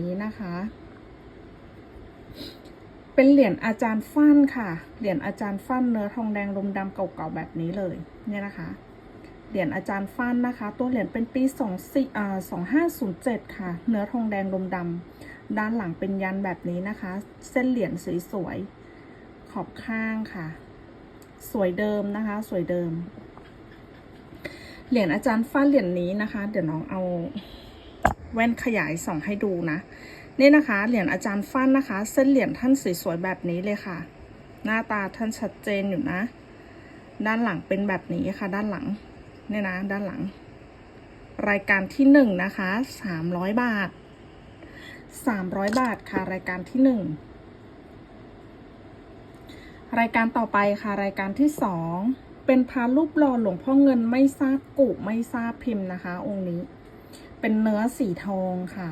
นี้นะคะ เป็นเหรียญอาจารย์ฟั่นค่ะ เหรียญอาจารย์ฟั่นเนื้อทองแดงลมดำเก่าๆแบบนี้เลยเนี่ยนะคะ เหรียญอาจารย์ฟั่นนะคะ ตัวเหรียญเป็นปี2 4อ่า2507ค่ะ เนื้อทองแดงลมดำด้านหลังเป็นยันแบบนี้นะคะ เส้นเหรียญสวยๆขอบข้างค่ะ สวยเดิมนะคะ สวยเดิม เหรียญอาจารย์ฟั่นเหรียญนี้นะคะ เดี๋ยวน้องเอา แว่นขยายส่องให้ดูนะนี่นะคะ เหรียญอาจารย์ฟั่นนะคะ เส้นเหรียญท่านสวยๆแบบนี้เลยค่ะ หน้าตาท่านชัดเจนอยู่นะ ด้านหลังเป็นแบบนี้ค่ะ ด้านหลังเนี่ยนะ ด้านหลัง รายการที่หนึ่งนะคะสามร้อยบาทสามร้อยบาทค่ะ รายการที่หนึ่งรายการต่อไปค่ะรายการที่สองเป็นพารูปหล่อหลวงพ่อเงินไม่ทราบกุไม่ทราบพิมพ์นะคะ องค์นี้ เป็นเนื้อสีทองค่ะ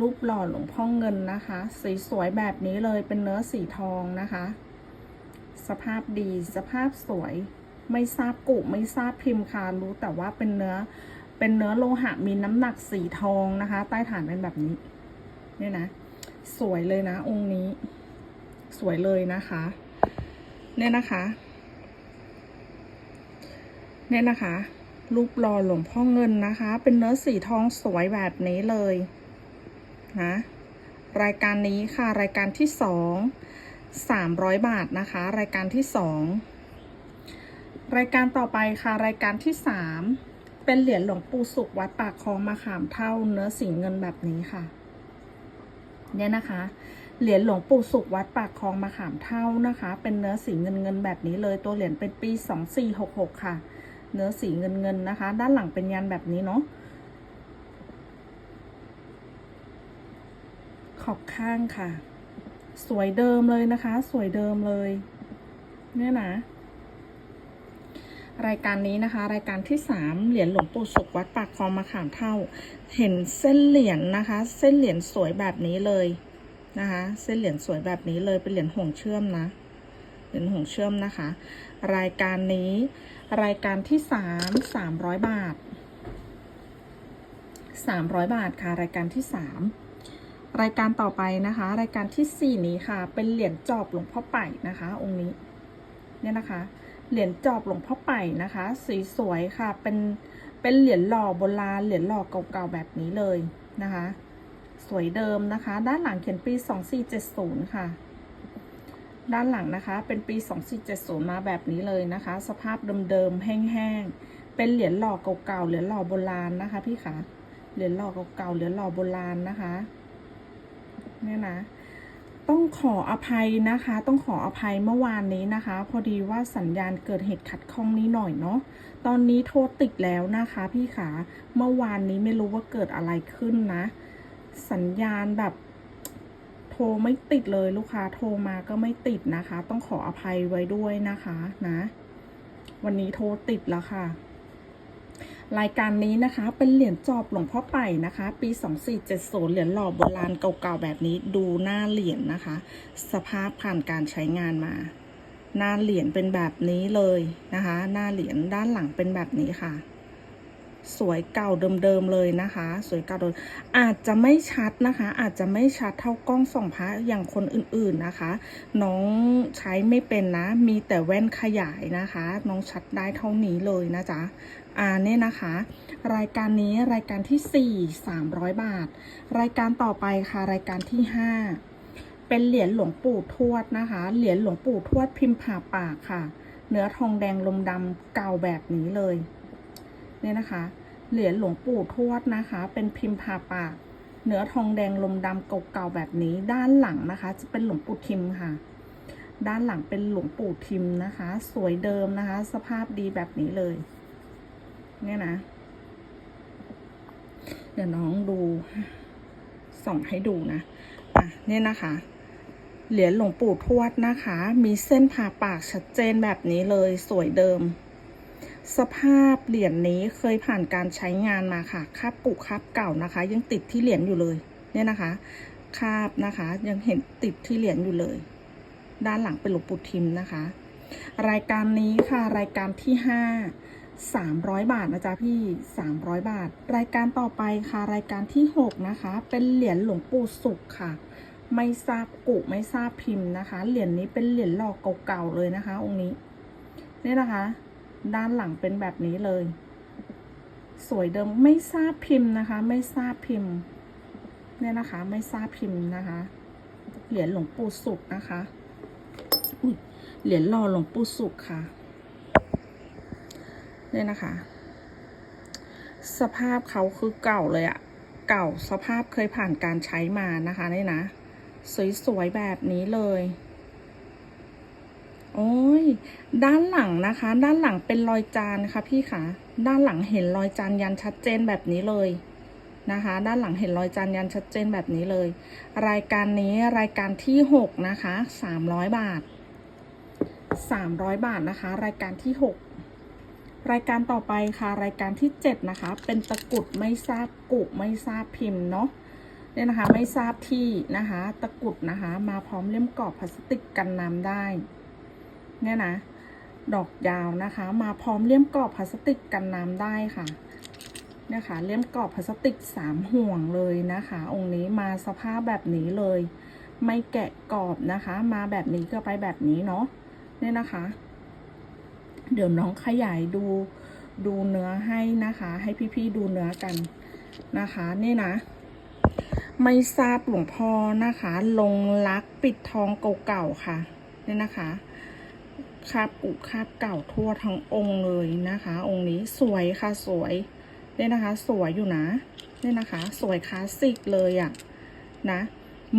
รูปหล่อหลวงพ่อเงินนะคะ สีสวยแบบนี้เลยเป็นเนื้อสีทองนะคะ สภาพดีสภาพสวย ไม่ทราบกุไม่ทราบพิมพ์ค่ะรู้แต่ว่าเป็นเนื้อเป็นเนื้อโลหะมีน้ำหนักสีทองนะคะ ใต้ฐานเป็นแบบนี้เนี่ยนะ สวยเลยนะ องค์นี้ สวยเลยนะคะ เนี่ยนะคะ เนี่ยนะคะ รูปหล่อหลวงพ่อเงินนะคะ เป็นเนื้อสีทองสวยแบบนี้เลยนะรายการนี้ค่ะรายการที่สองสามร้อยบาทนะคะ รายการที่สองรายการต่อไปค่ะรายการที่สามเป็นเหรียญหลวงปู่สุขวัดปากคลองมะขามเท่าเนื้อสีเงินแบบนี้ค่ะ เนี่ยนะคะ เหรียญหลวงปู่สุขวัดปากคลองมะขามเท่านะคะ เป็นเนื้อสีเงินเงินแบบนี้เลยตัวเหรียญเป็นปีสองสี่หกหกค่ะ เนื้อสีเงินเงินๆนะคะ ด้านหลังเป็นยันแบบนี้เนาะขอบข้างค่ะ สวยเดิมเลยนะคะ สวยเดิมเลย เนี่ยนะ รายการนี้นะคะ รายการที่สามเหรียญหลวงปู่สุขวัดปากคลองมะขามเท่า เห็นเส้นเหรียญนะคะ เส้นเหรียญสวยแบบนี้เลยนะคะ เส้นเหรียญสวยแบบนี้เลยเป็นเหรียญห่วงเชื่อมนะ เหรียญห่วงเชื่อมนะคะ รายการนี้ รายการที่สามสามร้อยบาทสามร้อยบาทค่ะรายการที่สามรายการต่อไปนะคะ รายการที่สี่นี้ค่ะ เป็นเหรียญจอบหลวงพ่อไป่นะคะ องค์นี้เนี่ยนะคะ เหรียญจอบหลวงพ่อไป่นะคะ สีสวยค่ะ เป็นเป็นเหรียญหล่อโบราณเหรียญหล่อเก่าๆแบบนี้เลยนะคะ สวยเดิมนะคะ ด้านหลังเขียนปี 2470 ค่ะ ด้านหลังนะคะ เป็นปี 2470 มาแบบนี้เลยนะคะ สภาพเดิมๆ แห้งๆ เป็นเหรียญหล่อเก่าๆ เหรียญหล่อโบราณนะคะ พี่คะเหรียญหล่อเก่าๆ เหรียญหล่อโบราณนะคะเนี่ยนะ ต้องขออภัยนะคะ ต้องขออภัยเมื่อวานนี้นะคะ พอดีว่าสัญญาณเกิดเหตุขัดข้องนี้หน่อยเนาะ ตอนนี้โทรติดแล้วนะคะ พี่ขา เมื่อวานนี้ไม่รู้ว่าเกิดอะไรขึ้นนะ สัญญาณแบบ รไม่ติดเลยลูกค้าโทรมาก็ไม่ติดนะคะ ต้องขออภัยไว้ด้วยนะคะนะ วันนี้โทรติดแล้วค่ะ รายการนี้นะคะ เป็นเหรียญจอบหลวงพ่อไป่นะคะ ปี 2470 เหรียญหล่อโบราณเก่าๆแบบนี้ดูหน้าเหรียญนะคะ สภาพผ่านการใช้งานมาหน้าเหรียญเป็นแบบนี้เลยนะคะ หน้าเหรียญด้านหลังเป็นแบบนี้ค่ะ สวยเก่าเดิมๆเลยนะคะ สวยเก่าเดิมอาจจะไม่ชัดนะคะ อาจจะไม่ชัดเท่ากล้องส่องพระอย่างคนอื่นๆนะคะ น้องใช้ไม่เป็นนะ มีแต่แว่นขยายนะคะ น้องชัดได้เท่านี้เลยนะจ๊ะอ่าเนี่ยนะคะ รายการนี้รายการที่ 4 300 บาท รายการต่อไปค่ะรายการที่ 5 เป็นเหรียญหลวงปู่ทวดนะคะ เหรียญหลวงปู่ทวดพิมพ์ผ่าปากค่ะ เนื้อทองแดงลมดำเก่าแบบนี้เลย เนี่ยนะคะ เหรียญหลวงปู่ทวดนะคะ เป็นพิมพ์ผ่าปาก เนื้อทองแดงลมดำเก่าๆแบบนี้ ด้านหลังนะคะ จะเป็นหลวงปู่ทิมค่ะ ด้านหลังเป็นหลวงปู่ทิมนะคะ สวยเดิมนะคะ สภาพดีแบบนี้เลย เนี่ยนะ เดี๋ยวน้องดูส่องให้ดูนะอะเนี่ยนะคะเหรียญหลวงปู่ทวดนะคะ มีเส้นผ่าปากชัดเจนแบบนี้เลยสวยเดิม สภาพเหรียญนี้เคยผ่านการใช้งานมาค่ะคาบปุคาบเก่านะคะ ยังติดที่เหรียญอยู่เลยเนี่ยนะคะคาบนะคะ ยังเห็นติดที่เหรียญอยู่เลย ด้านหลังเป็นหลวงปู่ทิมนะคะ รายการนี้ค่ะรายการที่ห้า300บาทนะจ๊ะพี่300บาท รายการต่อไปค่ะรายการที่6นะคะ เป็นเหรียญหลวงปู่สุขค่ะ ไม่ทราบกุไม่ทราบพิมพ์นะคะ เหรียญนี้เป็นเหรียญหลอกเก่าๆเลยนะคะ องค์นี้ เนี่ยนะคะ ด้านหลังเป็นแบบนี้เลย สวยเดิมไม่ทราบพิมพ์นะคะ ไม่ทราบพิมพ์ เนี่ยนะคะ ไม่ทราบพิมพ์นะคะ เหรียญหลวงปู่สุขนะคะอุ๊ยเหรียญหล่อหลวงปู่สุขค่ะเนี่ยนะคะ สภาพเขาคือเก่าเลยอะเก่าสภาพเคยผ่านการใช้มานะคะนี่นะ สวยๆแบบนี้เลย โอ้ย ด้านหลังนะคะ ด้านหลังเป็นรอยจานค่ะพี่คะด้านหลังเห็นรอยจานยันชัดเจนแบบนี้เลยนะคะ ด้านหลังเห็นรอยจานยันชัดเจนแบบนี้เลย รายการนี้รายการที่หกนะคะสามร้อยบาทสามร้อยบาทนะคะ รายการที่หกรายการต่อไปค่ะ รายการที่7นะคะ เป็นตะกุดไม่ทราบกุไม่ทราบพิมพ์เนาะเนี่ยนะคะไม่ทราบที่นะคะ ตะกุดนะคะ มาพร้อมเล่มกรอบพลาสติกกันน้ำได้ เนี่ยนะ ดอกยาวนะคะ มาพร้อมเลี่ยมกรอบพลาสติกกันน้ำได้ค่ะเนี่ยค่ะเลี่ยมกรอบพลาสติกสามห่วงเลยนะคะ องค์นี้มาสภาพแบบนี้เลย ไม่แกะกรอบนะคะ มาแบบนี้ก็ไปแบบนี้เนาะเนี่ยนะคะ เดี๋ยวน้องขยายดูดูเนื้อให้นะคะ ให้พี่ๆดูเนื้อกันนะคะนี่นะ ไม่ทราบหลวงพ่อนะคะ ลงรักปิดทองเก่าๆค่ะเนี่ยนะคะ คาบอุคาบเก่าทั่วทั้งองค์เลยนะคะ องค์นี้สวยค่ะสวยเนี่ยนะคะ สวยอยู่นะเนี่ยนะคะ สวยคลาสสิกเลยอะ่ะนะ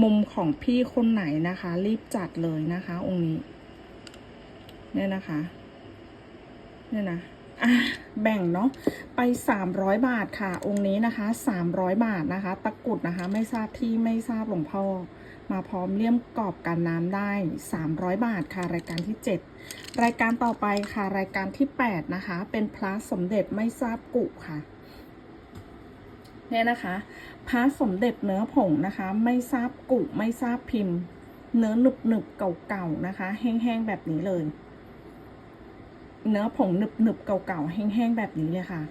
มุมของพี่คนไหนนะคะ รีบจัดเลยนะคะ องค์นี้ เนี่ยนะคะเนี่ยนะอะแบ่งเนาะไป 300 บาทค่ะ องค์นี้นะคะ 300 บาทนะคะ ตะกุดนะคะ ไม่ทราบที่ไม่ทราบหลวงพ่อ มาพร้อมเลี่ยมกรอบกันน้ำได้ 300 บาทค่ะ รายการที่ 7 รายการต่อไปค่ะ รายการที่ 8 นะคะ เป็นพระสมเด็จไม่ทราบกุค่ะเนี่ยนะคะพระสมเด็จเนื้อผงนะคะ ไม่ทราบกุไม่ทราบพิมพ์ เนื้อหนึบหนึบเก่าๆนะคะ แห้งๆแบบนี้เลย เนื้อผงหนึบหนึบเก่าๆแห้งๆแบบนี้เลยค่ะ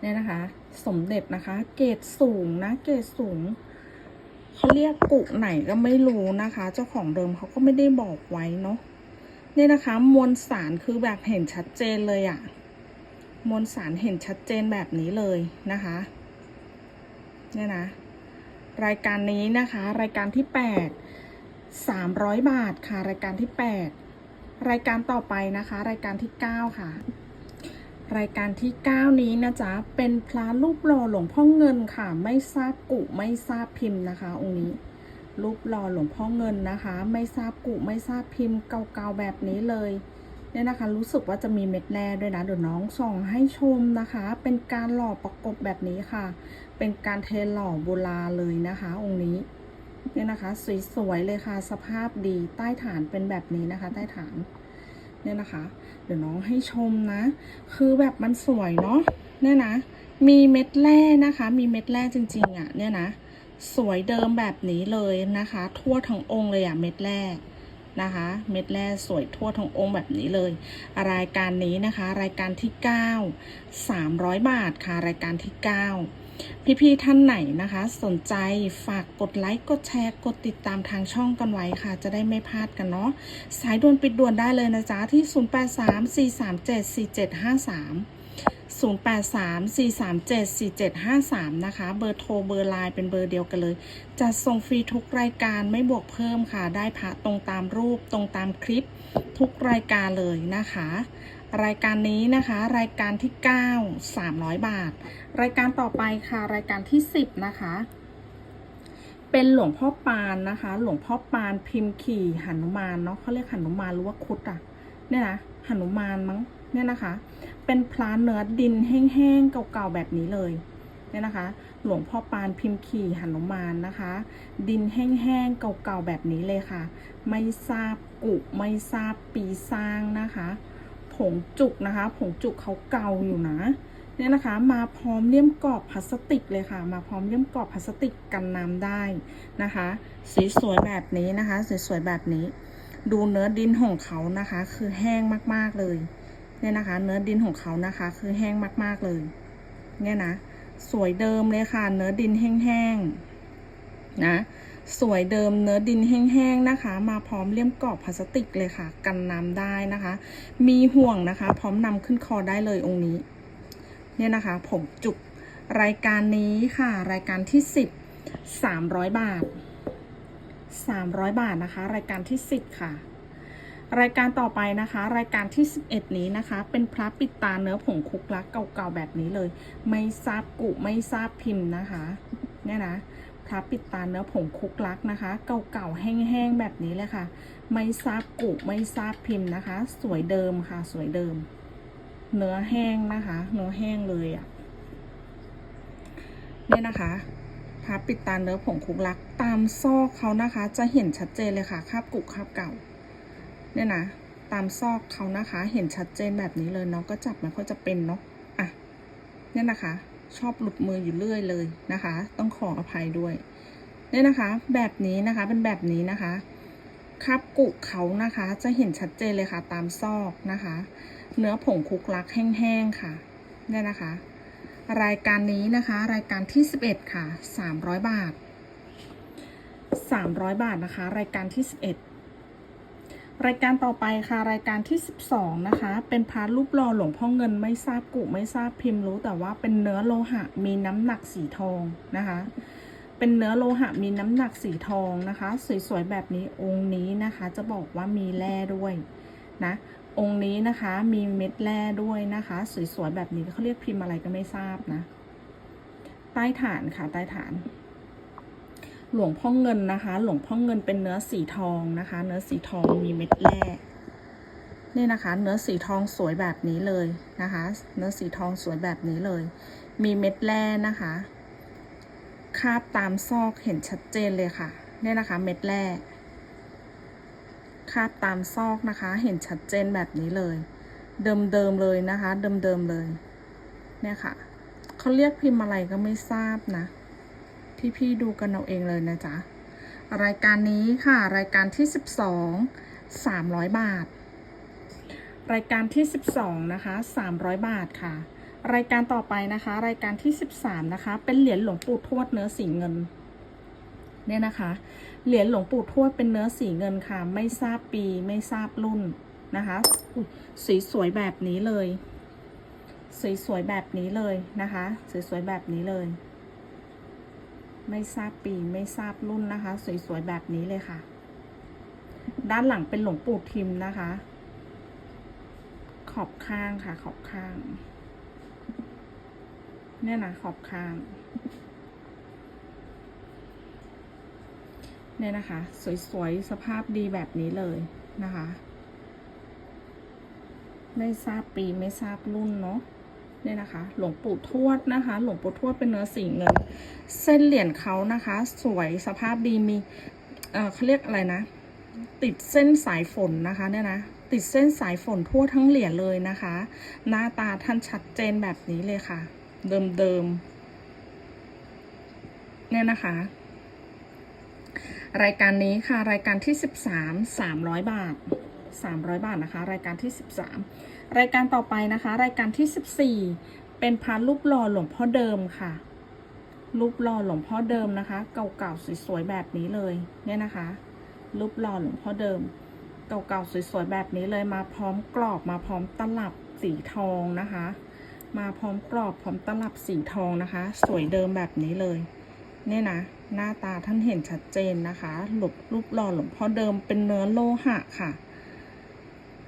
เนี่ยนะคะ สมเด็จนะคะ เกรดสูงนะ เกรดสูง เขาเรียกกุไหนก็ไม่รู้นะคะ เจ้าของเดิมเขาก็ไม่ได้บอกไว้เนาะเนี่ยนะคะ มวลสารคือแบบเห็นชัดเจนเลยอะมวลสารเห็นชัดเจนแบบนี้เลยนะคะ เนี่ยนะ รายการนี้นะคะ รายการที่แปดสามร้อยบาทค่ะ รายการที่แปดรายการต่อไปนะคะ รายการที่ 9 ค่ะ รายการที่ 9 นี้นะจ๊ะ เป็นพระรูปหล่อหลวงพ่อเงินค่ะ ไม่ทราบกุไม่ทราบพิมพ์นะคะ องค์นี้ รูปหล่อหลวงพ่อเงินนะคะ ไม่ทราบกุไม่ทราบพิมพ์เก่าๆแบบนี้เลยเนี่ยนะคะ รู้สึกว่าจะมีเม็ดแร่ด้วยนะเดี๋ยวน้องส่องให้ชมนะคะ เป็นการหล่อประกบแบบนี้ค่ะ เป็นการเทหล่อโบราณเลยนะคะ องค์นี้เนี่ยนะคะสวยๆเลยค่ะ สภาพดีใต้ฐานเป็นแบบนี้นะคะ ใต้ฐาน เนี่ยนะคะ เดี๋ยวน้องให้ชมนะ คือแบบมันสวยเนาะเนี่ยนะ มีเม็ดแร่นะคะ มีเม็ดแร่จริงๆอะ่ะ เนี่ยนะ สวยเดิมแบบนี้เลยนะคะ ทั่วทั้งองค์เลยอะ่ะเม็ดแร่นะคะ เม็ดแร่สวยทั่วทั้งองค์แบบนี้เลย รายการนี้นะคะ รายการที่ 9 300 บาทค่ะ รายการที่ 9 พี่ๆท่านไหนนะคะ สนใจฝากกดไลค์กดแชร์กดติดตามทางช่องกันไว้ค่ะ จะได้ไม่พลาดกันเนาะสายด่วนปิดด่วนได้เลยนะจ๊ะที่ 0834374753 0834374753 นะคะ เบอร์โทรเบอร์ไลน์เป็นเบอร์เดียวกันเลยจะส่งฟรีทุกรายการไม่บวกเพิ่มค่ะ ได้พระตรงตามรูปตรงตามคลิปทุกรายการเลยนะคะ รายการนี้นะคะ รายการที่ 9 300 บาท รายการต่อไปค่ะ รายการที่ 10 นะคะ เป็นหลวงพ่อปานนะคะ หลวงพ่อปานพิมพ์ขี่หนุมานเนาะเขาเรียกหนุมานหรือว่าคุดอะเนี่ยนะหนุมานมั้งเนี่ยนะคะ เป็นพลาเนื้อดินแห้งๆเก่าๆแบบนี้เลยเนี่ยนะคะ หลวงพ่อปานพิมพ์ขี่หนุมานนะคะ ดินแห้งๆเก่าๆแบบนี้เลยค่ะ ไม่ทราบกุไม่ทราบปีสร้างนะคะ ผงจุกนะคะ ผงจุกเขาเก่าอยู่นะเนี่ยนะคะ มาพร้อมเลี่ยมกรอบพลาสติกเลยค่ะ มาพร้อมเลี่ยมกรอบพลาสติกกันน้ำได้นะคะสีสวยแบบนี้นะคะสวยๆแบบนี้ ดูเนื้อดินของเขานะคะ คือแห้งมากๆเลยเนี่ยนะคะ เนื้อดินของเขานะคะ คือแห้งมากๆเลย เนี่ยนะ สวยเดิมเลยค่ะ เนื้อดินแห้งๆนะ สวยเดิมเนื้อดินแห้งๆนะคะ มาพร้อมเลี่ยมกรอบพลาสติกเลยค่ะ กันน้ำได้นะคะ มีห่วงนะคะ พร้อมนำขึ้นคอได้เลยองค์นี้ เนี่ยนะคะ ผมจุกรายการนี้ค่ะ รายการที่สิบสามร้อยบาทสามร้อยบาทนะคะ รายการที่สิบค่ะ รายการต่อไปนะคะ รายการที่ 11 นี้นะคะ เป็นพระปิดตาเนื้อผงคุกลักเก่าๆแบบนี้เลย ไม่ทราบกุไม่ทราบพิมพ์นะคะ เนี่ยนะ พระปิดตาเนื้อผงคุกลักนะคะ เก่าๆแห้งๆแบบนี้เลยค่ะ ไม่ทราบกุไม่ทราบพิมพ์นะคะ สวยเดิมค่ะ สวยเดิม เนื้อแห้งนะคะ เนื้อแห้งเลยอะ่ะเนี่ยนะคะพระปิดตาเนื้อผงคุกลักตามซอกเขานะคะ จะเห็นชัดเจนเลยค่ะคาบกุคาบเก่า เนี่ยนะตามซอกเขานะคะ เห็นชัดเจนแบบนี้เลยเนาะก็จับไม่ค่อยจะเป็นเนาะอะเนี่ยนะคะ ชอบหลุดมืออยู่เรื่อยเลยนะคะ ต้องขออภัยด้วยเนี่ยนะคะ แบบนี้นะคะเป็นแบบนี้นะคะคราบกุเขานะคะ จะเห็นชัดเจนเลยค่ะ ตามซอกนะคะ เนื้อผงคุกลักแห้งๆค่ะเนี่ยนะคะ รายการนี้นะคะ รายการที่ 11 ค่ะ 300 บาท 300 บาทนะคะ รายการที่ 11 รายการต่อไปค่ะรายการที่ 12 นะคะ เป็นพารูปหล่อหลวงพ่อเงินไม่ทราบกุไม่ทราบพิมพ์รู้ แต่ว่าเป็นเนื้อโลหะมีน้ำหนักสีทองนะคะ เป็นเนื้อโลหะมีน้ำหนักสีทองนะคะ สวยๆแบบนี้องค์นี้นะคะ จะบอกว่ามีแร่ด้วยนะองค์นี้นะคะมีเม็ดแร่ด้วยนะคะ สวยๆแบบนี้เขาเรียกพิมพ์อะไรก็ไม่ทราบนะใต้ฐานค่ะใต้ฐาน หลวงพ่อเงินนะคะ หลวงพ่อเงินเป็นเนื้อสีทองนะคะ เนื้อสีทองมีเม็ดแร่นี่นะคะ เนื้อสีทองสวยแบบนี้เลยนะคะ เนื้อสีทองสวยแบบนี้เลย มีเม็ดแร่นะคะ คาบตามซอกเห็นชัดเจนเลยค่ะเนี่ยนะคะ เม็ดแร่คาบตามซอกนะคะ เห็นชัดเจนแบบนี้เลย เดิมๆเลยนะคะ เดิมๆเลย เนี่ยค่ะเขาเรียกพิมพ์อะไรก็ไม่ทราบนะ พี่ๆดูกันเอาเองเลยนะจ๊ะ รายการนี้ค่ะ รายการที่ 12 300 บาท รายการที่ 12 นะคะ 300 บาทค่ะ รายการต่อไปนะคะ รายการที่ 13 นะคะ เป็นเหรียญหลวงปู่ทวดเนื้อสีเงินเนี่ยนะคะ เหรียญหลวงปู่ทวดเป็นเนื้อสีเงินค่ะ ไม่ทราบปีไม่ทราบรุ่นนะคะอุ๊ยสีสวยแบบนี้เลยสวยๆแบบนี้เลยนะคะ สวยๆแบบนี้เลย ไม่ทราบปีไม่ทราบรุ่นนะคะ สวยๆแบบนี้เลยค่ะ ด้านหลังเป็นหลวงปู่ทิมนะคะ ขอบข้างค่ะ ขอบข้าง เนี่ยนะขอบข้างเนี่ยนะคะ สวยๆ สภาพดีแบบนี้เลยนะคะ ไม่ทราบปีไม่ทราบรุ่นเนาะ เนี่ยนะคะ หลวงปู่ทวดนะคะ หลวงปู่ทวดเป็นเนื้อสีเงิน เส้นเหรียญเขานะคะ สวยสภาพดีมีเอ่อเขาเรียกอะไรนะ ติดเส้นสายฝนนะคะเนี่ยนะติดเส้นสายฝนทั่วทั้งเหรียญเลยนะคะ หน้าตาท่านชัดเจนแบบนี้เลยค่ะ เดิมๆเนี่ยนะคะ รายการนี้ค่ะ รายการที่ 13 300 บาท 300 บาทนะคะ รายการที่ 13 รายการต่อไปนะคะ รายการที่ 14 เป็นพระรูปหล่อหลวงพ่อเดิมค่ะ รูปหล่อหลวงพ่อเดิมนะคะ เก่าๆสวยๆแบบนี้เลยเนี่ยนะคะ รูปหล่อหลวงพ่อเดิม เก่าๆสวยๆแบบนี้เลยมาพร้อมกรอบมาพร้อมตลับสีทองนะคะ มาพร้อมกรอบพร้อมตลับสีทองนะคะ สวยเดิมแบบนี้เลยเนี่ยนะหน้าตาท่านเห็นชัดเจนนะคะ หลบรูปหล่อหลวงพ่อเดิมเป็นเนื้อโลหะค่ะ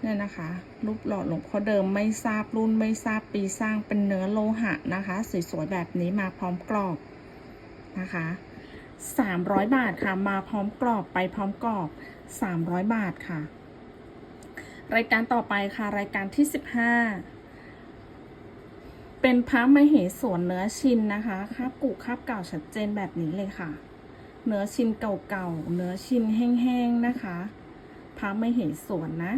เนี่ยนะคะ รูปหล่อหลวงพ่อเดิมไม่ทราบรุ่นไม่ทราบปีสร้างเป็นเนื้อโลหะนะคะ สวยๆแบบนี้มาพร้อมกรอบนะคะ300 บาทค่ะ มาพร้อมกรอบไปพร้อมกรอบ 300 บาทค่ะ รายการต่อไปค่ะ รายการที่ 15 เป็นพระมเหสวนเนื้อชินนะคะคาบกุคาบเก่าชัดเจนแบบนี้เลยค่ะ เนื้อชินเก่าๆเนื้อชินแห้งๆนะคะพระมเหสวนนะ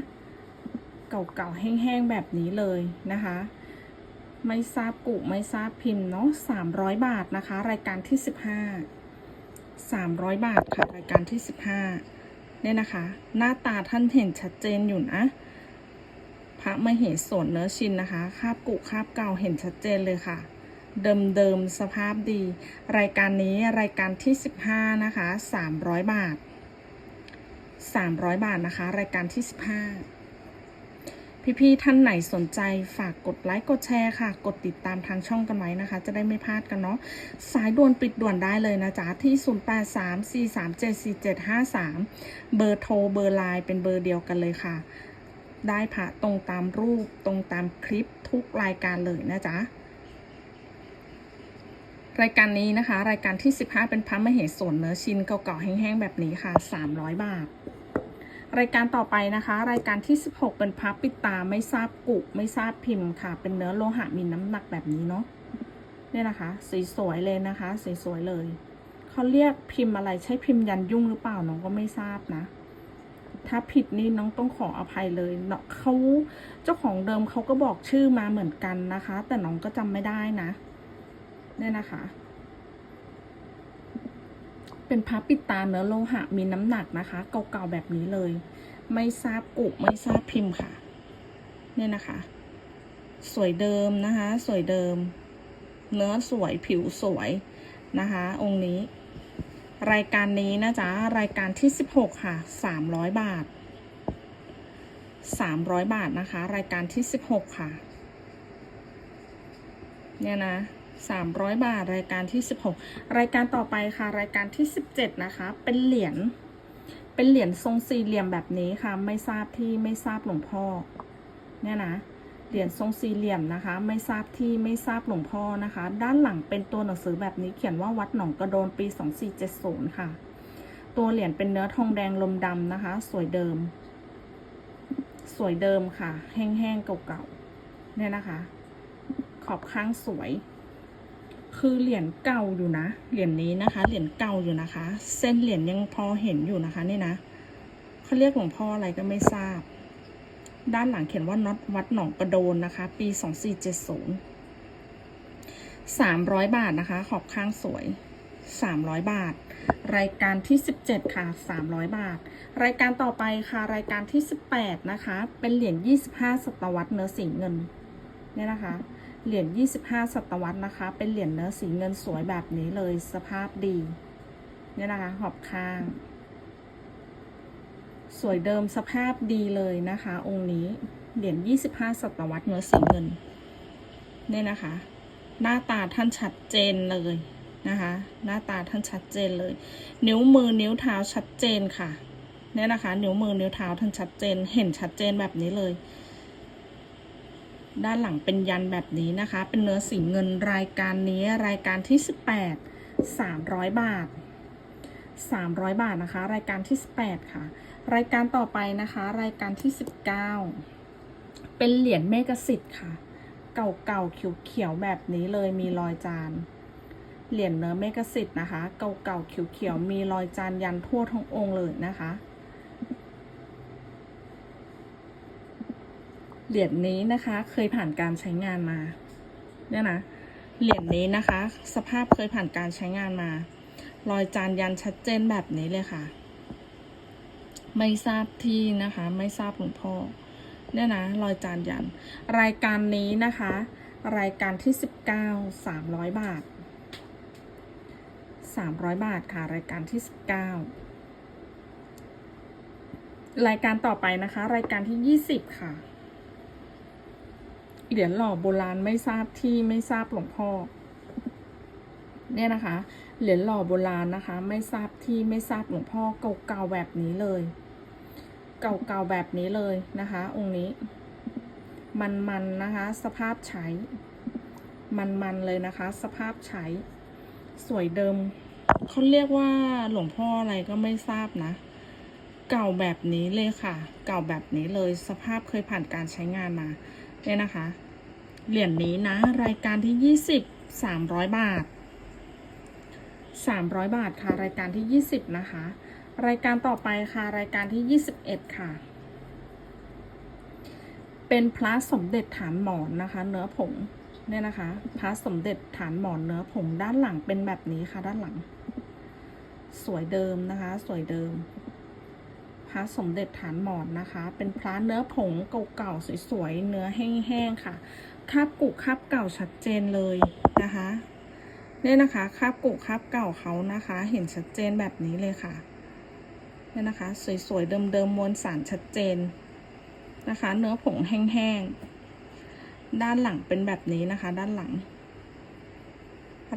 เก่าๆแห้งๆแบบนี้เลยนะคะ ไม่ทราบกุไม่ทราบพิมพ์เนาะ300บาทนะคะ รายการที่15 300บาทค่ะรายการที่15เนี่ยนะคะ หน้าตาท่านเห็นชัดเจนอยู่นะพระมเหสวนเนื้อชินนะคะ คาบกุคาบเก่าเห็นชัดเจนเลยค่ะ เดิมเดิมๆสภาพดี รายการนี้รายการที่15นะคะ300บาท300บาทนะคะ รายการที่15 พี่ๆท่านไหนสนใจฝากกดไลค์กดแชร์ค่ะ กดติดตามทางช่องกันไว้นะคะ จะได้ไม่พลาดกันเนาะสายด่วนปิดด่วนได้เลยนะจ๊ะ ที่ 0834374753 เบอร์โทรเบอร์ไลน์เป็นเบอร์เดียวกันเลยค่ะ ได้พระตรงตามรูปตรงตามคลิปทุกรายการเลยนะจ๊ะรายการนี้นะคะ รายการที่ 15 เป็นพระมเหสวนเนื้อชิ้นเก่าๆแห้งๆ แบบนี้ค่ะ 300 บาท รายการต่อไปนะคะ รายการที่ 16 เป็นพับปิดตาไม่ทราบกุไม่ทราบพิมพ์ค่ะ เป็นเนื้อโลหะมีน้ำหนักแบบนี้เนาะเนี่ยนะคะ สีสวยเลยนะคะสีสวยเลยเขาเรียกพิมพ์อะไรใช่พิมพ์ยันยุ่งหรือเปล่าน้องก็ไม่ทราบนะ ถ้าผิดนี่น้องต้องขออภัยเลยเนาะเขาเจ้าของเดิมเขาก็บอกชื่อมาเหมือนกันนะคะ แต่น้องก็จำไม่ได้นะ เนี่ยนะคะ เป็นพับปิดตาเนื้อโลหะมีน้ำหนักนะคะ เก่าๆแบบนี้เลย ไม่ทราบกุไม่ทราบพิมพ์ค่ะ เนี่ยนะคะ สวยเดิมนะคะ สวยเดิม เนื้อสวยผิวสวยนะคะ องค์นี้ รายการนี้นะจ๊ะรายการที่ 16 ค่ะ 300 บาท 300 บาทนะคะ รายการที่ 16 ค่ะ เนี่ยนะ 300 บาท รายการที่ 16 รายการต่อไปค่ะ รายการที่ 17 นะคะ เป็นเหรียญ เป็นเหรียญทรงสี่เหลี่ยมแบบนี้ค่ะ ไม่ทราบที่ไม่ทราบหลวงพ่อ เนี่ยนะ เหรียญทรงสี่เหลี่ยมนะคะ ไม่ทราบที่ไม่ทราบหลวงพ่อนะคะ ด้านหลังเป็นตัวหนังสือแบบนี้เขียนว่าวัดหนองกระโดนปี 2470 ค่ะ ตัวเหรียญเป็นเนื้อทองแดงลมดำนะคะ สวยเดิม สวยเดิมค่ะ แห้งๆเก่าๆ เนี่ยนะคะ ขอบข้างสวย คือเหรียญเก่าอยู่นะ เหรียญนี้นะคะ เหรียญเก่าอยู่นะคะ เส้นเหรียญยังพอเห็นอยู่นะคะนี่นะเขาเรียกหลวงพ่ออะไรก็ไม่ทราบ ด้านหลังเขียนว่าน็อตวัดหนองกระโดนนะคะ ปี2470 300บาทนะคะ ขอบข้างสวย300บาท รายการที่17ค่ะ300บาท รายการต่อไปค่ะ รายการที่18นะคะ เป็นเหรียญ25ศตวรรษเนื้อสีเงินเนี่ยนะคะ เหรียญ25 ศตวรรษนะคะ เป็นเหรียญเนื้อสีเงินสวยแบบนี้เลยสภาพดี เนี่ยนะคะขอบข้าง สวยเดิมสภาพดีเลยนะคะ องค์นี้เหรียญ25 ศตวรรษเนื้อสีเงิน เนี่ยนะคะ หน้าตาท่านชัดเจนเลยนะคะ หน้าตาท่านชัดเจนเลย นิ้วมือนิ้วเท้าชัดเจนค่ะ เนี่ยนะคะ นิ้วมือนิ้วเท้าท่านชัดเจน เห็นชัดเจนแบบนี้เลย ด้านหลังเป็นยันแบบนี้นะคะ เป็นเนื้อสีเงินรายการนี้รายการที่ 18 300 บาท 300 บาทนะคะ รายการที่ 18 ค่ะ รายการต่อไปนะคะ รายการที่ 19 เป็นเหรียญเมกสิทธิ์ค่ะ เก่าๆเขียวๆแบบนี้เลยมีรอยจาน เหรียญเนื้อเมกสิทธิ์นะคะ เก่าๆเขียวๆมีรอยจานยันทั่วทั้งองค์เลยนะคะ เหรียญนี้นะคะ เคยผ่านการใช้งานมา เนี่ยนะ เหรียญนี้นะคะ สภาพเคยผ่านการใช้งานมา รอยจานยันชัดเจนแบบนี้เลยค่ะ ไม่ทราบที่นะคะ ไม่ทราบหลวงพ่อ เนี่ยนะ รอยจานยัน รายการนี้นะคะ รายการที่สิบเก้าสามร้อยบาทสามร้อยบาทค่ะ รายการที่สิบเก้ารายการต่อไปนะคะ รายการที่ยี่สิบค่ะ เหรียญหล่อโบราณไม่ทราบที่ไม่ทราบหลวงพ่อ เนี่ยนะคะ เหรียญหล่อโบราณนะคะ ไม่ทราบที่ไม่ทราบหลวงพ่อเก่าๆแบบนี้เลย เก่าๆแบบนี้เลยนะคะ องค์นี้ มันๆนะคะ สภาพใช้ มันๆเลยนะคะ สภาพใช้ สวยเดิมเขาเรียกว่าหลวงพ่ออะไรก็ไม่ทราบนะเก่าแบบนี้เลยค่ะ เก่าแบบนี้เลยสภาพเคยผ่านการใช้งานมา เนี่ยนะคะ เหรียญนี้นะ รายการที่ยี่สิบสามร้อยบาทสามร้อยบาทค่ะ รายการที่ยี่สิบนะคะ รายการต่อไปค่ะ รายการที่ยี่สิบเอ็ดค่ะ เป็นพระสมเด็จฐานหมอนนะคะ เนื้อผงเนี่ยนะคะพระสมเด็จฐานหมอนเนื้อผงด้านหลังเป็นแบบนี้ค่ะ ด้านหลัง สวยเดิมนะคะ สวยเดิม พระสมเด็จฐานหมอนนะคะ เป็นพระเนื้อผงเก่าๆสวยๆ เนื้อแห้งๆค่ะคราบกุคราบเก่าชัดเจนเลยนะคะเนี่ยนะคะคราบกุคราบเก่าเขานะคะ เห็นชัดเจนแบบนี้เลยค่ะเนี่ยนะคะ สวยๆ เดิมๆมวลสารชัดเจนนะคะ เนื้อผงแห้งๆ ด้านหลังเป็นแบบนี้นะคะ ด้านหลัง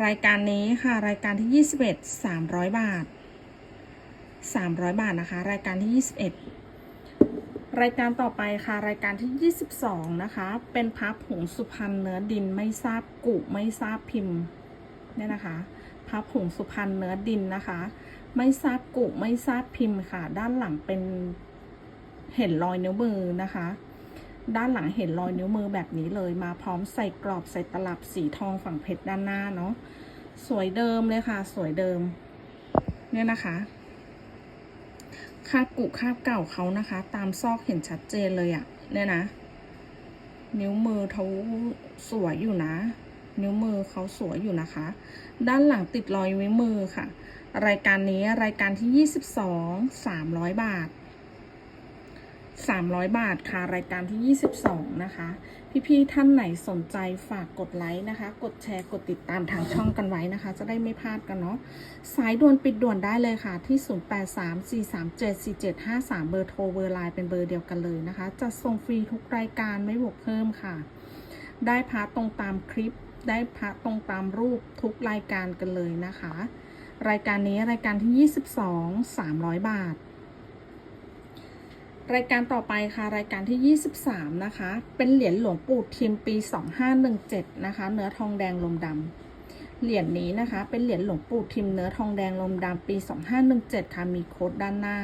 รายการนี้ค่ะ รายการที่ 21 300 บาท 300 บาทนะคะ รายการที่ 21 รายการต่อไปค่ะ รายการที่ 22 นะคะ เป็นพับผงสุพรรณเนื้อดินไม่ทราบกุไม่ทราบพิมพ์เนี่ยนะคะพับผงสุพรรณเนื้อดินนะคะ ไม่ทราบกุไม่ทราบพิมพ์ค่ะ ด้านหลังเป็นเห็นรอยนิ้วมือนะคะ ด้านหลังเห็นรอยนิ้วมือแบบนี้เลยมาพร้อมใส่กรอบใส่ตลับสีทองฝั่งเพชรด้านหน้าเนาะสวยเดิมเลยค่ะ สวยเดิม เนี่ยนะคะ คาบกุคาบเก่าเขานะคะ ตามซอกเห็นชัดเจนเลยอะเนี่ยนะ นิ้วมือเขาสวยอยู่นะ นิ้วมือเขาสวยอยู่นะคะ ด้านหลังติดรอยไว้มือค่ะ รายการนี้รายการที่ 22 300 บาท 300 บาทค่ะ รายการที่ 22 นะคะ พี่ๆท่านไหนสนใจฝากกดไลค์นะคะ กดแชร์กดติดตามทางช่องกันไว้นะคะ จะได้ไม่พลาดกันเนาะสายด่วนปิดด่วนได้เลยค่ะที่ 0834374753 เบอร์โทรเบอร์ไลน์เป็นเบอร์เดียวกันเลยนะคะจะส่งฟรีทุกรายการไม่บวกเพิ่มค่ะ ได้พาตรงตามคลิป ได้พาตรงตามรูปทุกรายการกันเลยนะคะ รายการนี้รายการที่ 22 300 บาท รายการต่อไปค่ะ รายการที่ 23 นะคะ เป็นเหรียญหลวงปู่ทิมปี 2517 นะคะ เนื้อทองแดงลมดำเหรียญนี้นะคะ เป็นเหรียญหลวงปู่ทิมเนื้อทองแดงลมดำปี 2517 ค่ะ มีโค้ดด้านหน้า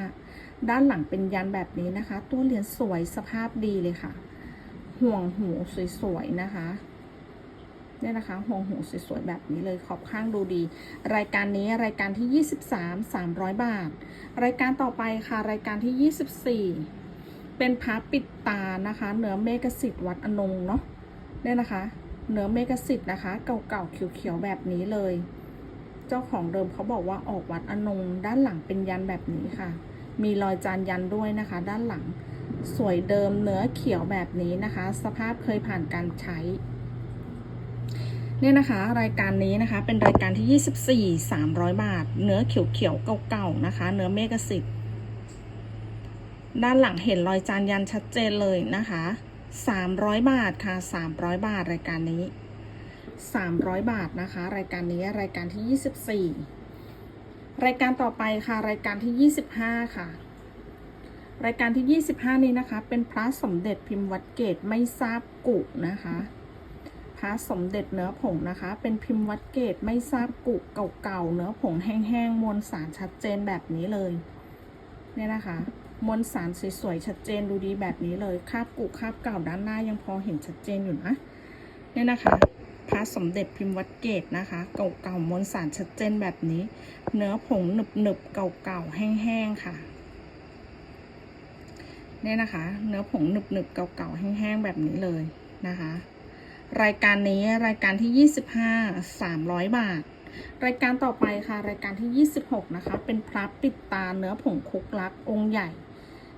ด้านหลังเป็นยันแบบนี้นะคะ ตัวเหรียญสวยสภาพดีเลยค่ะ ห่วงหูสวยๆนะคะ เนี่ยนะคะหงหูสวยๆแบบนี้เลยขอบข้างดูดี รายการนี้รายการที่ 23 300 บาท รายการต่อไปค่ะรายการที่ 24 เป็นพระปิดตานะคะ เหนือเมกสิทธิ์วัดอนงเนาะเนี่ยนะคะเนื้อเมกสิทธิ์นะคะ เก่าๆเขียวๆแบบนี้เลย เจ้าของเดิมเขาบอกว่าออกวัดอนงด้านหลังเป็นยันแบบนี้ค่ะ มีรอยจานยันด้วยนะคะ ด้านหลัง สวยเดิมเนื้อเขียวแบบนี้นะคะ สภาพเคยผ่านการใช้ เนี่ยนะคะ รายการนี้นะคะ เป็นรายการที่ 24 300 บาท เนื้อเขียวๆเก่าๆนะคะ เนื้อเมกสิทธิ์ด้านหลังเห็นรอยจานยันชัดเจนเลยนะคะ 300 บาทค่ะ 300 บาทรายการนี้ 300 บาทนะคะ รายการนี้รายการที่ 24 รายการต่อไปค่ะ รายการที่ 25 ค่ะ รายการที่ 25 นี้นะคะ เป็นพระสมเด็จพิมพ์วัดเกตไม่ทราบกุนะคะ พระสมเด็จเนื้อผงนะคะ เป็นพิมพ์วัดเกตไม่ทราบกุเก่าๆเนื้อผงแห้งๆมวลสารชัดเจนแบบนี้เลยเนี่ยนะคะมวลสารสวยๆชัดเจนดูดีแบบนี้เลยคาบกุคาบเก่าด้านหน้ายังพอเห็นชัดเจนอยู่นะเนี่ยนะคะพระสมเด็จพิมพ์วัดเกตนะคะ เก่าๆมวลสารชัดเจนแบบนี้ เนื้อผงหนึบๆเก่าๆแห้งๆค่ะเนี่ยนะคะ เนื้อผงหนึบๆเก่าๆแห้งๆแบบนี้เลยนะคะ รายการนี้รายการที่ 25 300 บาท รายการต่อไปค่ะ รายการที่ 26 นะคะ เป็นพระปิดตาเนื้อผงคุกลักองค์ใหญ่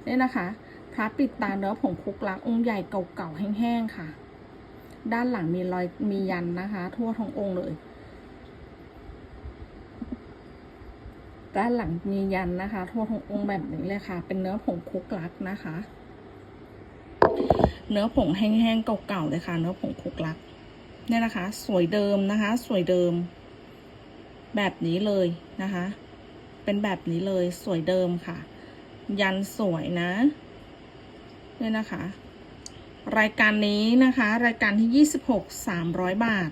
เนี่ยนะคะ พระปิดตาเนื้อผงคุกลักองค์ใหญ่เก่าๆแห้งๆค่ะ ด้านหลังมีรอยมียันนะคะ ทั่วทั้งองค์เลย ด้านหลังมียันนะคะ ทั่วทั้งองค์แบบนี้เลยค่ะ เป็นเนื้อผงคุกลักนะคะ เนื้อผงแห้งๆเก่าๆเลยค่ะเนื้อผงคุกลักเนี่ยนะคะ สวยเดิมนะคะ สวยเดิม แบบนี้เลยนะคะ เป็นแบบนี้เลยสวยเดิมค่ะ ยันสวยนะเนี่ยนะคะ รายการนี้นะคะ รายการที่26 300บหกสามร้อยบาท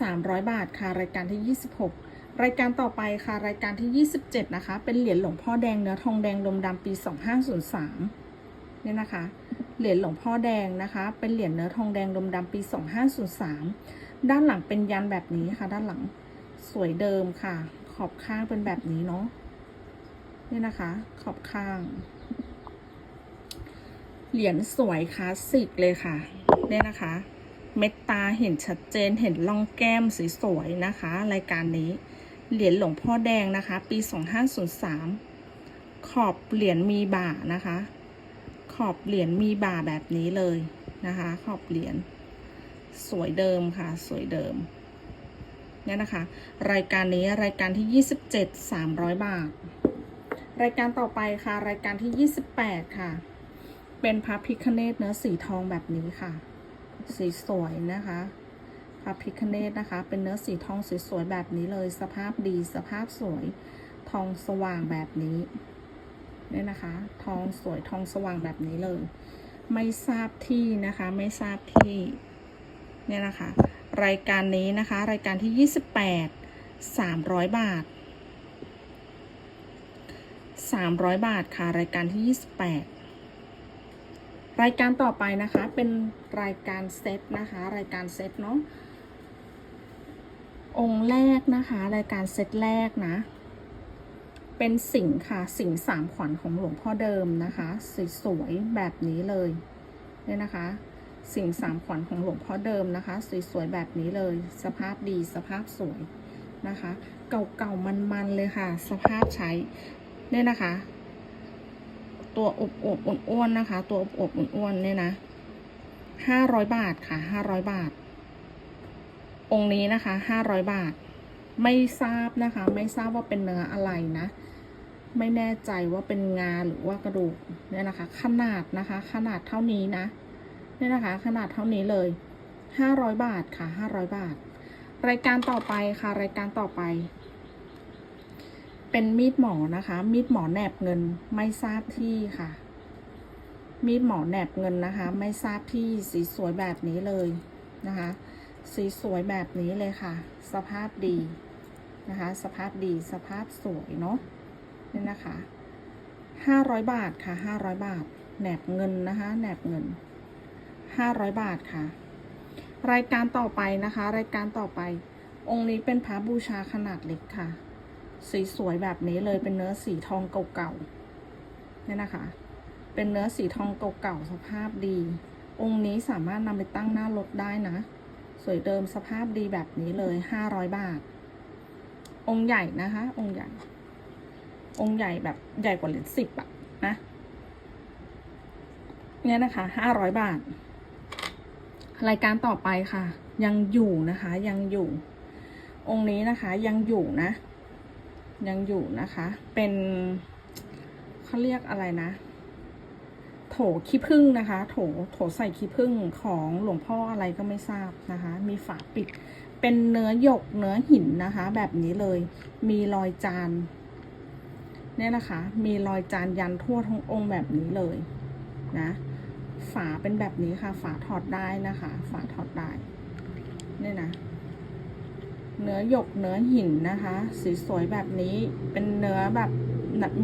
300บาทค่ะ รายการที่26รายการต่อไปค่ะ รายการที่ 27 นะคะ เป็นเหรียญหลวงพ่อแดงเนื้อทองแดงลมดำปี 2503 เนี่ยนะคะ เหรียญหลวงพ่อแดงนะคะ เป็นเหรียญเนื้อทองแดงลมดำปี 2503 ด้านหลังเป็นยันแบบนี้ค่ะ ด้านหลังสวยเดิมค่ะ ขอบข้างเป็นแบบนี้เนาะนี่นะคะ ขอบข้าง เหรียญสวยคลาสสิกเลยค่ะเนี่ยนะคะ เม็ดตาเห็นชัดเจนเห็นร่องแก้มสวยๆนะคะ รายการนี้เหรียญหลวงพ่อแดงนะคะ ปี 2503 ขอบเหรียญมีบ่านะคะ ขอบเหรียญมีบ่าแบบนี้เลยนะคะ ขอบเหรียญสวยเดิมค่ะ สวยเดิมเนี่ยนะคะ รายการนี้รายการที่ 27 300 บาท รายการต่อไปค่ะ รายการที่ 28 ค่ะ เป็นพระพิคเนตเนื้อสีทองแบบนี้ค่ะ สีสวยนะคะพระพิคเนตนะคะ เป็นเนื้อสีทองสวยๆแบบนี้เลย สภาพดีสภาพสวย ทองสว่างแบบนี้ เนี่ยนะคะ ทองสวยทองสว่างแบบนี้เลย ไม่ทราบที่นะคะ ไม่ทราบที่เนี่ยนะคะ รายการนี้นะคะ รายการที่ 28 300 บาท 300 บาทค่ะ รายการที่ 28 รายการต่อไปนะคะ เป็นรายการเซตนะคะ รายการเซตเนาะองค์แรกนะคะ รายการเซตแรกนะ เป็นสิงห์ค่ะ สิงห์สามขวัญของหลวงพ่อเดิมนะคะสวยๆแบบนี้เลยเนี่ยนะคะ สิงห์สามขวัญของหลวงพ่อเดิมนะคะสวยๆแบบนี้เลย สภาพดีสภาพสวยนะคะ เก่าๆมันๆเลยค่ะ สภาพใช้เนี่ยนะคะ ตัวอบอบอ้วนๆนะคะ ตัวอบอบอ้วนๆเนี่ยนะห้าร้อยบาทค่ะห้าร้อยบาท องค์นี้นะคะห้าร้อยบาท ไม่ทราบนะคะ ไม่ทราบว่าเป็นเนื้ออะไรนะ ไม่แน่ใจว่าเป็นงาหรือว่ากระดูกเนี่ยนะคะ ขนาดนะคะ ขนาดเท่านี้นะเนี่ยนะคะ ขนาดเท่านี้เลยห้าร้อยบาทค่ะห้าร้อยบาท รายการต่อไปค่ะ รายการต่อไป เป็นมีดหมอนะคะ มีดหมอแหนบเงินไม่ทราบที่ค่ะ มีดหมอแหนบเงินนะคะ ไม่ทราบที่สีสวยแบบนี้เลยนะคะ สีสวยแบบนี้เลยค่ะ สภาพดีนะคะ สภาพดีสภาพสวยเนาะ นี่นะคะห้าร้อยบาทค่ะห้าร้อยบาท แหนบเงินนะคะแหนบเงินห้าร้อยบาทค่ะ รายการต่อไปนะคะ รายการต่อไป องค์นี้เป็นพระบูชาขนาดเล็กค่ะ สีสวยแบบนี้เลยเป็นเนื้อสีทองเก่าๆเนี่ยนะคะ เป็นเนื้อสีทองเก่าๆสภาพดี องค์นี้สามารถนำไปตั้งหน้ารถได้นะ สวยเดิมสภาพดีแบบนี้เลยห้าร้อยบาท องค์ใหญ่นะคะ องค์ใหญ่ องค์ใหญ่แบบใหญ่กว่าเหรียญสิบอะนะเนี่ยนะคะห้าร้อยบาท รายการต่อไปค่ะ ยังอยู่นะคะ ยังอยู่ องค์นี้นะคะยังอยู่นะ ยังอยู่นะคะ เป็นเขาเรียกอะไรนะ โถขี้ผึ้งนะคะ โถโถใส่ขี้ผึ้งของหลวงพ่ออะไรก็ไม่ทราบนะคะ มีฝาปิด เป็นเนื้อหยกเนื้อหินนะคะ แบบนี้เลย มีรอยจาน เนี่ยนะคะ มีรอยจานยันทั่วทั้งองค์แบบนี้เลยนะ ฝาเป็นแบบนี้ค่ะ ฝาถอดได้นะคะ ฝาถอดได้เนี่ยนะ เนื้อหยกเนื้อหินนะคะ สีสวยแบบนี้เป็นเนื้อแบบ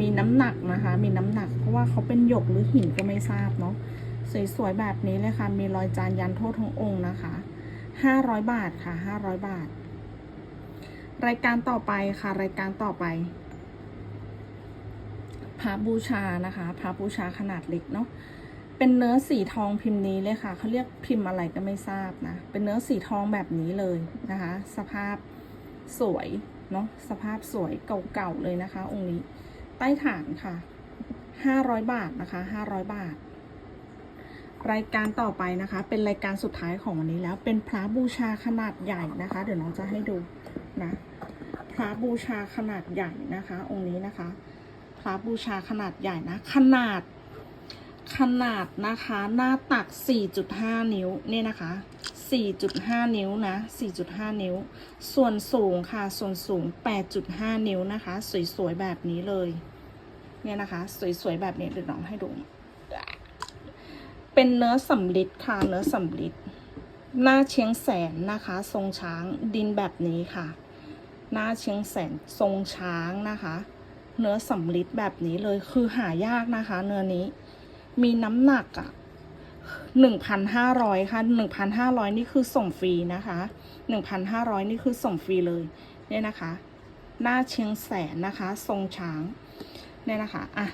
มีน้ำหนักนะคะ มีน้ำหนักเพราะว่าเขาเป็นหยกหรือหินก็ไม่ทราบเนาะสีสวยแบบนี้เลยค่ะ มีรอยจานยันทั่วทั้งองค์นะคะห้าร้อยบาทค่ะห้าร้อยบาท รายการต่อไปค่ะ รายการต่อไป พระบูชานะคะพระบูชาขนาดเล็กเนาะเป็นเนื้อสีทองพิมพ์นี้เลยค่ะเขาเรียกพิมพ์อะไรก็ไม่ทราบนะ เป็นเนื้อสีทองแบบนี้เลยนะคะ สภาพสวยเนาะสภาพสวยเก่าๆเลยนะคะ องค์นี้ใต้ฐานค่ะห้าร้อยบาทนะคะห้าร้อยบาท รายการต่อไปนะคะ เป็นรายการสุดท้ายของวันนี้แล้วเป็นพระบูชาขนาดใหญ่นะคะ เดี๋ยวน้องจะให้ดูนะพระบูชาขนาดใหญ่นะคะ องค์นี้นะคะ พระบูชาขนาดใหญ่นะ ขนาด ขนาดนะคะ หน้าตัก 4.5 นิ้วเนี่ยนะคะ 4.5 นิ้วนะ 4.5 นิ้ว ส่วนสูงค่ะ ส่วนสูง 8.5 นิ้วนะคะ สวยๆแบบนี้เลย เนี่ยนะคะ สวยๆแบบนี้เดี๋ยวน้องให้ดู เป็นเนื้อสำลิดค่ะ เนื้อสำลิด หน้าเชียงแสนนะคะ ทรงช้างดินแบบนี้ค่ะ หน้าเชียงแสนทรงช้างนะคะ เนื้อสำลิดแบบนี้เลยคือหายากนะคะ เนื้อนี้ มีน้ำหนักอะหนึ่งพันห้าร้อยค่ะหนึ่งพันห้าร้อยนี่คือส่งฟรีนะคะหนึ่งพันห้าร้อยนี่คือส่งฟรีเลยเนี่ยนะคะ หน้าเชียงแสนนะคะ ทรงช้างเนี่ยนะคะอะ